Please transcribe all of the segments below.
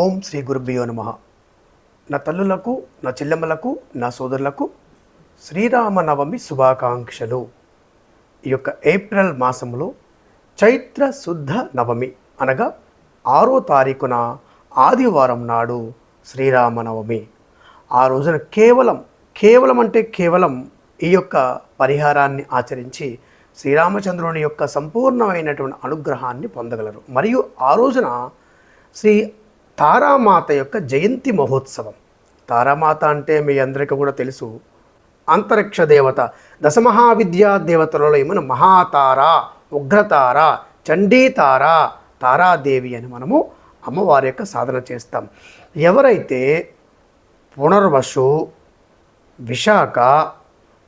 ఓం శ్రీ గురుభ్యో నమ. నా తల్లులకు నా చెల్లెమ్మలకు నా సోదరులకు శ్రీరామనవమి శుభాకాంక్షలు. ఈ యొక్క ఏప్రిల్ మాసంలో చైత్ర శుద్ధ నవమి అనగా ఆరో తారీఖున ఆదివారం నాడు శ్రీరామనవమి. ఆ రోజున కేవలం కేవలం అంటే కేవలం ఈ యొక్క పరిహారాన్ని ఆచరించి శ్రీరామచంద్రుని యొక్క సంపూర్ణమైనటువంటి అనుగ్రహాన్ని పొందగలరు. మరియు ఆ రోజున శ్రీ తారామాత యొక్క జయంతి మహోత్సవం. తారామాత అంటే మీ అందరికీ కూడా తెలుసు. అంతరిక్ష దేవత దశమహావిద్యా దేవతలలో ఏమైనా మహాతార ఉగ్రతార చండీతార తారాదేవి అని మనము అమ్మవారి యొక్క సాధన చేస్తాం. ఎవరైతే పునర్వసు విశాఖ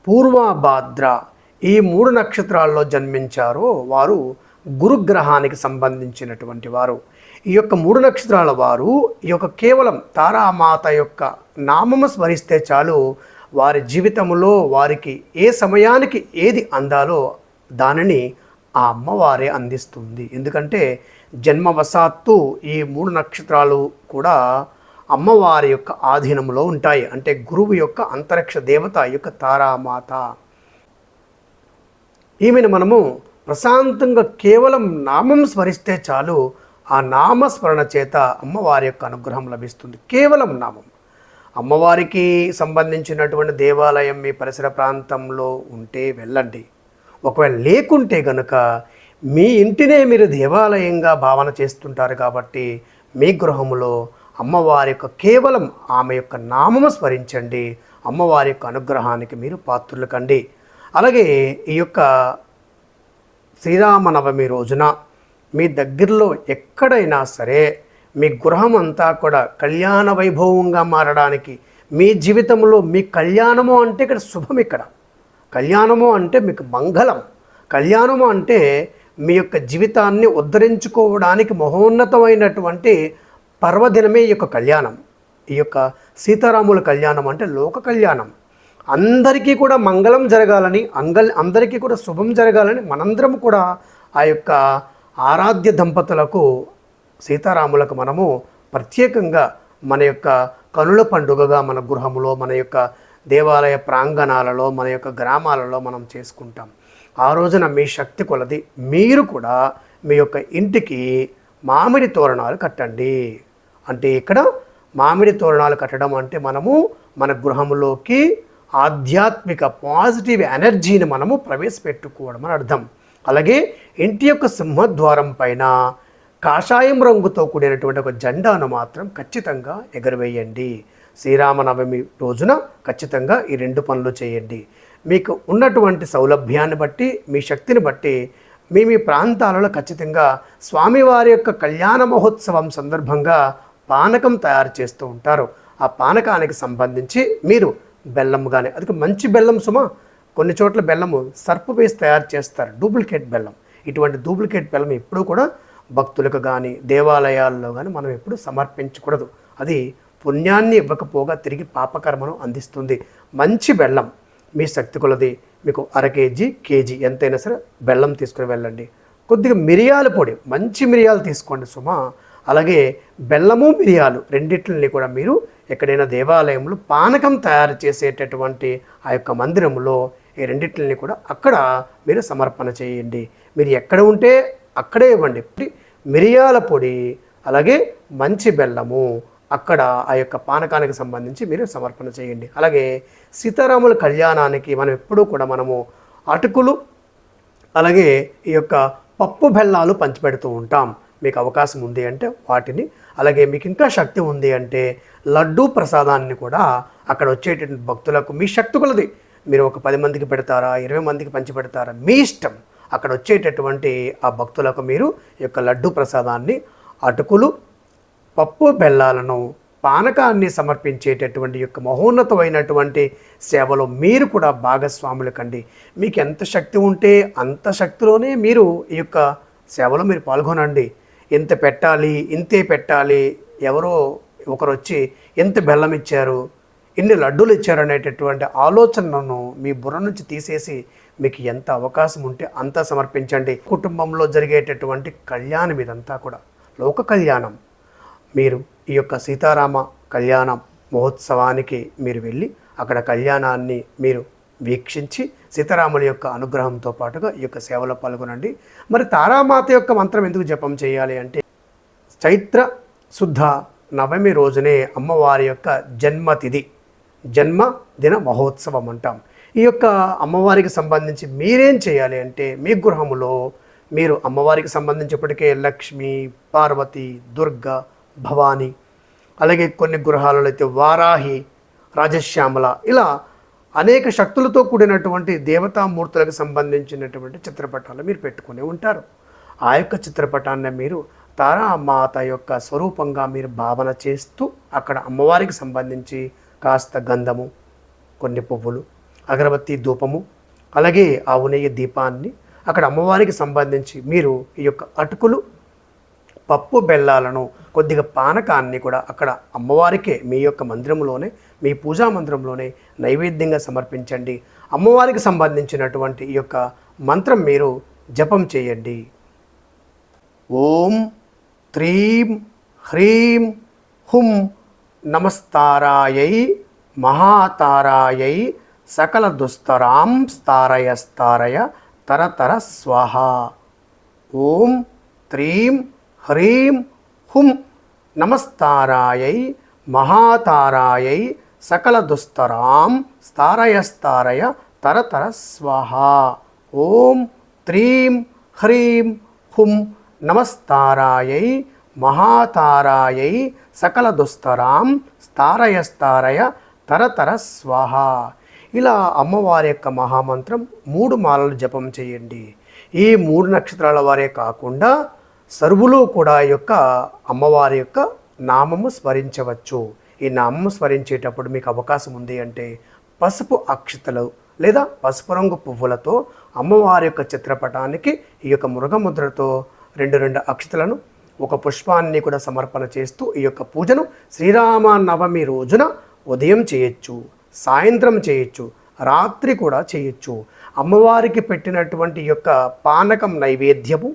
పూర్వభాద్ర ఈ మూడు నక్షత్రాల్లో జన్మించారో వారు గురుగ్రహానికి సంబంధించినటువంటి వారు. ఈ యొక్క మూడు నక్షత్రాల వారు ఈ యొక్క కేవలం తారామాత యొక్క నామము స్మరిస్తే చాలు వారి జీవితంలో వారికి ఏ సమయానికి ఏది అందాలో దానిని ఆ అమ్మవారే అందిస్తుంది. ఎందుకంటే జన్మవశాత్తు ఈ మూడు నక్షత్రాలు కూడా అమ్మవారి యొక్క ఆధీనంలో ఉంటాయి. అంటే గురువు యొక్క అంతరిక్ష దేవత యొక్క తారామాత. ఈమెను మనము ప్రశాంతంగా కేవలం నామం స్మరిస్తే చాలు ఆ నామస్మరణ చేత అమ్మవారి యొక్క అనుగ్రహం లభిస్తుంది. కేవలం నామం. అమ్మవారికి సంబంధించినటువంటి దేవాలయం మీ పరిసర ప్రాంతంలో ఉంటే వెళ్ళండి. ఒకవేళ లేకుంటే గనుక మీ ఇంటినే మీరు దేవాలయంగా భావన చేస్తుంటారు కాబట్టి మీ గృహములో అమ్మవారి యొక్క కేవలం ఆమె యొక్క నామము స్మరించండి. అమ్మవారి యొక్క అనుగ్రహానికి మీరు పాత్రులు కండి. అలాగే ఈ యొక్క శ్రీరామనవమి రోజున మీ దగ్గరలో ఎక్కడైనా సరే మీ గృహం అంతా కూడా కళ్యాణ వైభవంగా మారడానికి మీ జీవితంలో మీ కళ్యాణము అంటే ఇక్కడ శుభం ఇక్కడ. కళ్యాణము అంటే మీకు మంగళం. కళ్యాణము అంటే మీ యొక్క జీవితాన్ని ఉద్ధరించుకోవడానికి మహోన్నతమైనటువంటి పర్వదినమే ఈ యొక్క కళ్యాణం. ఈ యొక్క సీతారాముల కళ్యాణం అంటే లోక కళ్యాణం. అందరికీ కూడా మంగళం జరగాలని అంగల్ అందరికీ కూడా శుభం జరగాలని మనందరం కూడా ఆ యొక్క ఆరాధ్య దంపతులకు సీతారాములకు మనము ప్రత్యేకంగా మన యొక్క కనుల పండుగగా మన గృహములో మన యొక్క దేవాలయ ప్రాంగణాలలో మన యొక్క గ్రామాలలో మనం చేసుకుంటాం. ఆ రోజున మీ శక్తి కొలది మీరు కూడా మీ యొక్క ఇంటికి మామిడి తోరణాలు కట్టండి. అంటే ఇక్కడ మామిడి తోరణాలు కట్టడం అంటే మనము మన గృహంలోకి ఆధ్యాత్మిక పాజిటివ్ ఎనర్జీని మనము ప్రవేశపెట్టుకోవడం అని అర్థం. అలాగే ఇంటి యొక్క సింహద్వారం పైన కాషాయం రంగుతో కూడినటువంటి ఒక జెండాను మాత్రం ఖచ్చితంగా ఎగరవేయండి. శ్రీరామనవమి రోజున ఖచ్చితంగా ఈ రెండు పనులు చేయండి. మీకు ఉన్నటువంటి సౌలభ్యాన్ని బట్టి మీ శక్తిని బట్టి మీ మీ ప్రాంతాలలో ఖచ్చితంగా స్వామివారి యొక్క కళ్యాణ మహోత్సవం సందర్భంగా పానకం తయారు చేస్తూ ఉంటారు. ఆ పానకానికి సంబంధించి మీరు బెల్లం కానీ అది మంచి బెల్లం సుమ కొన్ని చోట్ల బెల్లము సర్పు వేసి తయారు చేస్తారు. డూప్లికేట్ బెల్లం. ఇటువంటి డూప్లికేట్ బెల్లం ఎప్పుడూ కూడా భక్తులకు కానీ దేవాలయాల్లో కానీ మనం ఎప్పుడు సమర్పించకూడదు. అది పుణ్యాన్ని ఇవ్వకపోగా తిరిగి పాపకర్మను అందిస్తుంది. మంచి బెల్లం మీ శక్తి కొలది. మీకు అర కేజీ కేజీ ఎంతైనా సరే బెల్లం తీసుకుని వెళ్ళండి. కొద్దిగా మిరియాల పొడి మంచి మిరియాలు తీసుకోండి సుమా. అలాగే బెల్లము మిరియాలు రెండిట్లని కూడా మీరు ఎక్కడైనా దేవాలయంలో పానకం తయారు చేసేటటువంటి ఆ యొక్క మందిరంలో ఈ రెండిట్లని కూడా అక్కడ మీరు సమర్పణ చేయండి. మీరు ఎక్కడ ఉంటే అక్కడే ఇవ్వండి. మిరియాల పొడి అలాగే మంచి బెల్లము అక్కడ ఆ యొక్క పానకానికి సంబంధించి మీరు సమర్పణ చేయండి. అలాగే సీతారాముల కళ్యాణానికి మనం ఎప్పుడూ కూడా మనము అటుకులు అలాగే ఈ యొక్క పప్పు బెల్లాలు పంచిపెడుతూ ఉంటాం. మీకు అవకాశం ఉంది అంటే వాటిని. అలాగే మీకు ఇంకా శక్తి ఉంది అంటే లడ్డూ ప్రసాదాన్ని కూడా అక్కడ వచ్చేటటువంటి భక్తులకు మీ శక్తి కొలది. మీరు ఒక పది మందికి పెడతారా ఇరవై మందికి పంచి పెడతారా మీ ఇష్టం. అక్కడ వచ్చేటటువంటి ఆ భక్తులకు మీరు ఈ యొక్క లడ్డు ప్రసాదాన్ని అటుకులు పప్పు బెల్లాలను పానకాన్ని సమర్పించేటటువంటి యొక్క మహోన్నతమైనటువంటి సేవలో మీరు కూడా భాగస్వాములు కండి. మీకు ఎంత శక్తి ఉంటే అంత శక్తిలోనే మీరు ఈ యొక్క సేవలో మీరు పాల్గొనండి. ఎంత పెట్టాలి ఇంతే పెట్టాలి ఎవరో ఒకరు వచ్చి ఎంత బెల్లం ఇచ్చారు ఇన్ని లడ్డూలు ఇచ్చారు అనేటటువంటి ఆలోచనను మీ బుర్ర నుంచి తీసేసి మీకు ఎంత అవకాశం ఉంటే అంత సమర్పించండి. కుటుంబంలో జరిగేటటువంటి కళ్యాణం ఇదంతా కూడా లోక కళ్యాణం. మీరు ఈ యొక్క సీతారామ కళ్యాణం మహోత్సవానికి మీరు వెళ్ళి అక్కడ కళ్యాణాన్ని మీరు వీక్షించి సీతారాముల యొక్క అనుగ్రహంతో పాటుగా ఈ యొక్క సేవలో పాల్గొనండి. మరి తారామాత యొక్క మంత్రం ఎందుకు జపం చేయాలి అంటే చైత్ర శుద్ధ నవమి రోజునే అమ్మవారి యొక్క జన్మతిథి జన్మదిన మహోత్సవం అంటాం. ఈ యొక్క అమ్మవారికి సంబంధించి మీరేం చేయాలి అంటే మీ గృహములో మీరు అమ్మవారికి సంబంధించి ఇప్పటికే లక్ష్మి పార్వతి దుర్గ భవాని అలాగే కొన్ని గృహాలలో అయితే వారాహి రాజశ్యామల ఇలా అనేక శక్తులతో కూడినటువంటి దేవతామూర్తులకు సంబంధించినటువంటి చిత్రపటాలు మీరు పెట్టుకుని ఉంటారు. ఆ యొక్క చిత్రపటాన్ని మీరు తారామాత యొక్క స్వరూపంగా మీరు భావన చేస్తూ అక్కడ అమ్మవారికి సంబంధించి కాస్త గంధము కొన్ని పువ్వులు అగరబత్తి ధూపము అలాగే ఆ నెయ్యి దీపాన్ని అక్కడ అమ్మవారికి సంబంధించి మీరు ఈ యొక్క అటుకులు పప్పు బెల్లాలను కొద్దిగా పానకాన్ని కూడా అక్కడ అమ్మవారికే మీ యొక్క మందిరంలోనే మీ పూజా మందిరంలోనే నైవేద్యంగా సమర్పించండి. అమ్మవారికి సంబంధించినటువంటి ఈ యొక్క మంత్రం మీరు జపం చేయండి. ఓం త్రీం హ్రీం హుం నమస్తారాయై మహాతారాయై సకల దుస్తరాం స్తారయ స్తారయ తరతర స్వాహ. ఓం త్రీం హ్రీం హుం నమస్తారాయై మహాతారాయై సకల దుస్తరాం స్థారయస్తారయ తరతర స్వాహ. ఓం త్రీం హ్రీం హుం నమస్తారాయై మహాతారాయై సకల దుస్తరాం స్థారయస్తారయ తరతర స్వాహ. ఇలా అమ్మవారి యొక్క మహామంత్రం మూడు మాలలు జపం చేయండి. ఈ మూడు నక్షత్రాల వారే కాకుండా సర్వులో కూడా ఈ యొక్క అమ్మవారి యొక్క నామము స్మరించవచ్చు. ఈ నామము స్మరించేటప్పుడు మీకు అవకాశం ఉంది అంటే పసుపు అక్షతలు లేదా పసుపు రంగు పువ్వులతో అమ్మవారి యొక్క చిత్రపటానికి ఈ యొక్క మృగముద్రతో రెండు రెండు అక్షతలను ఒక పుష్పాన్ని కూడా సమర్పణ చేస్తూ ఈ యొక్క పూజను శ్రీరామ నవమి రోజున ఉదయం చేయొచ్చు సాయంత్రం చేయొచ్చు రాత్రి కూడా చేయొచ్చు. అమ్మవారికి పెట్టినటువంటి యొక్క పానకం నైవేద్యము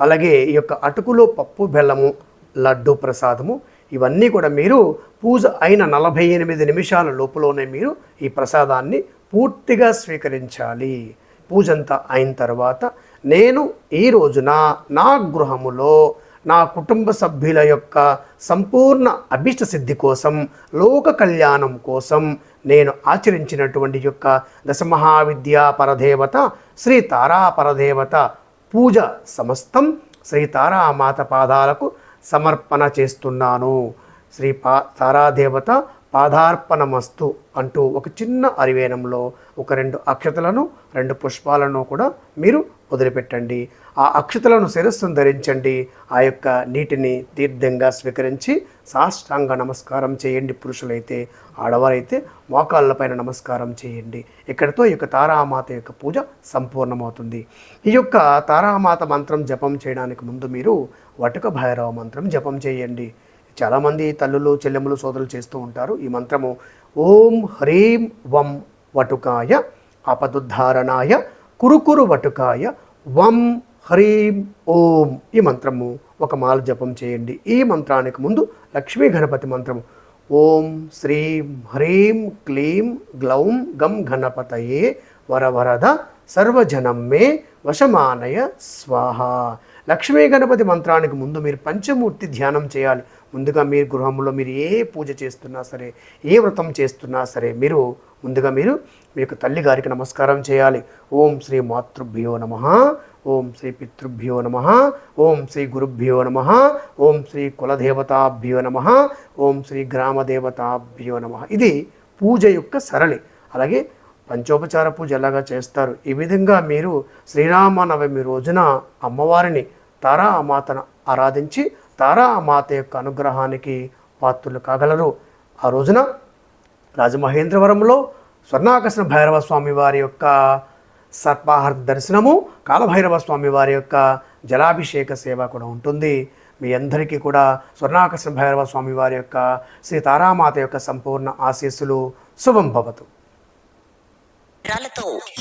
అలాగే ఈ యొక్క అటుకులో పప్పు బెల్లము లడ్డు ప్రసాదము ఇవన్నీ కూడా మీరు పూజ అయిన నలభై ఎనిమిది నిమిషాల లోపులోనే మీరు ఈ ప్రసాదాన్ని పూర్తిగా స్వీకరించాలి. పూజ అంతా అయిన తర్వాత నేను ఈ రోజున నా గృహములో నా కుటుంబ సభ్యుల యొక్క సంపూర్ణ అభిష్ట సిద్ధి కోసం లోక కళ్యాణం కోసం నేను ఆచరించినటువంటి యొక్క దశమహావిద్యా పరదేవత శ్రీ తారా పరదేవత పూజ సమస్తం శ్రీ తారామాత పాదాలకు సమర్పణ చేస్తున్నాను. శ్రీ పా తారాదేవత పాదార్పణమస్తు అంటూ ఒక చిన్న అరివేణంలో ఒక రెండు అక్షతలను రెండు పుష్పాలను కూడా మీరు వదిలిపెట్టండి. ఆ అక్షతలను శిరస్సును ధరించండి. ఆ యొక్క నీటిని తీర్థంగా స్వీకరించి సాష్టాంగ నమస్కారం చేయండి పురుషులైతే ఆడవారైతే మోకాళ్ళపైన నమస్కారం చేయండి. ఇక్కడితో ఈ యొక్క తారామాత యొక్క పూజ సంపూర్ణమవుతుంది. ఈ యొక్క తారామాత మంత్రం జపం చేయడానికి ముందు మీరు వటుక భైరవ మంత్రం జపం చేయండి. చాలామంది తల్లులు చెల్లెములు సోదరులు చేస్తూ ఉంటారు. ఈ మంత్రము ఓం హ్రీం వం వటుకాయ అపదుద్ధారణాయ కురుకురు వటుకాయ వం హ్రీం ఓం ఈ మంత్రము ఒక మాల జపం చేయండి. ఈ మంత్రానికి ముందు లక్ష్మీ గణపతి మంత్రము ఓం శ్రీం హ్రీం క్లీం గ్లౌం గం గణపతయే వరవరద సర్వజనం మే వశమానయ స్వాహ. లక్ష్మీ గణపతి మంత్రానికి ముందు మీరు పంచమూర్తి ధ్యానం చేయాలి. ముందుగా మీరు గృహంలో మీరు ఏ పూజ చేస్తున్నా సరే ఏ వ్రతం చేస్తున్నా సరే మీరు ముందుగా మీరు మీ యొక్క తల్లి గారికి నమస్కారం చేయాలి. ఓం శ్రీ మాతృభ్యో నమ. ఓం శ్రీ పితృభ్యో నమ. ఓం శ్రీ గురుభ్యో నమ. ఓం శ్రీ కులదేవతాభ్యో నమ. ఓం శ్రీ గ్రామదేవతాభ్యో నమ. ఇది పూజ యొక్క సరళి. అలాగే పంచోపచార పూజ ఎలాగా చేస్తారు? ఈ విధంగా మీరు శ్రీరామనవమి రోజున అమ్మవారిని తారా అమాతను ఆరాధించి మాత యొక్క అనుగ్రహానికి పాత్రులు కాగలరు. ఆ రోజున రాజమహేంద్రవరంలో స్వర్ణాకర్షణ భైరవ స్వామి వారి యొక్క సర్పాహార దర్శనము కాలభైరవ స్వామి వారి యొక్క జలాభిషేక సేవ కూడా ఉంటుంది. మీ అందరికీ కూడా స్వర్ణాకర్షణ భైరవ స్వామి వారి యొక్క శ్రీ తారామాత యొక్క సంపూర్ణ ఆశీస్సులు శుభం భవతు.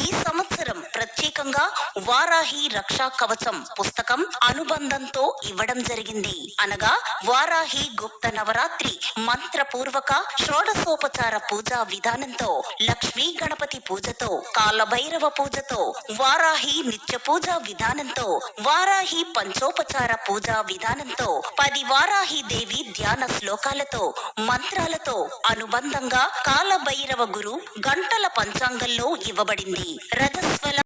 ఈ సంవత్సరం ప్రత్యేకంగా వారాహి రక్షా కవచం పుస్తకం అనుబంధంతో ఇవ్వడం జరిగింది. అనగా వారాహి గుప్త నవరాత్రి మంత్రపూర్వక షోడశోపచార పూజా విధానంతో లక్ష్మీ గణపతి పూజతో కాలభైరవ పూజతో వారాహి నిత్య పూజ విధానంతో వారాహి పంచోపచార పూజా విధానంతో పది వారాహి దేవి ధ్యాన శ్లోకాలతో మంత్రాలతో అనుబంధంగా కాలభైరవ గురు గంటల పంచాంగంలో ఇవ్వబడింది. రజస్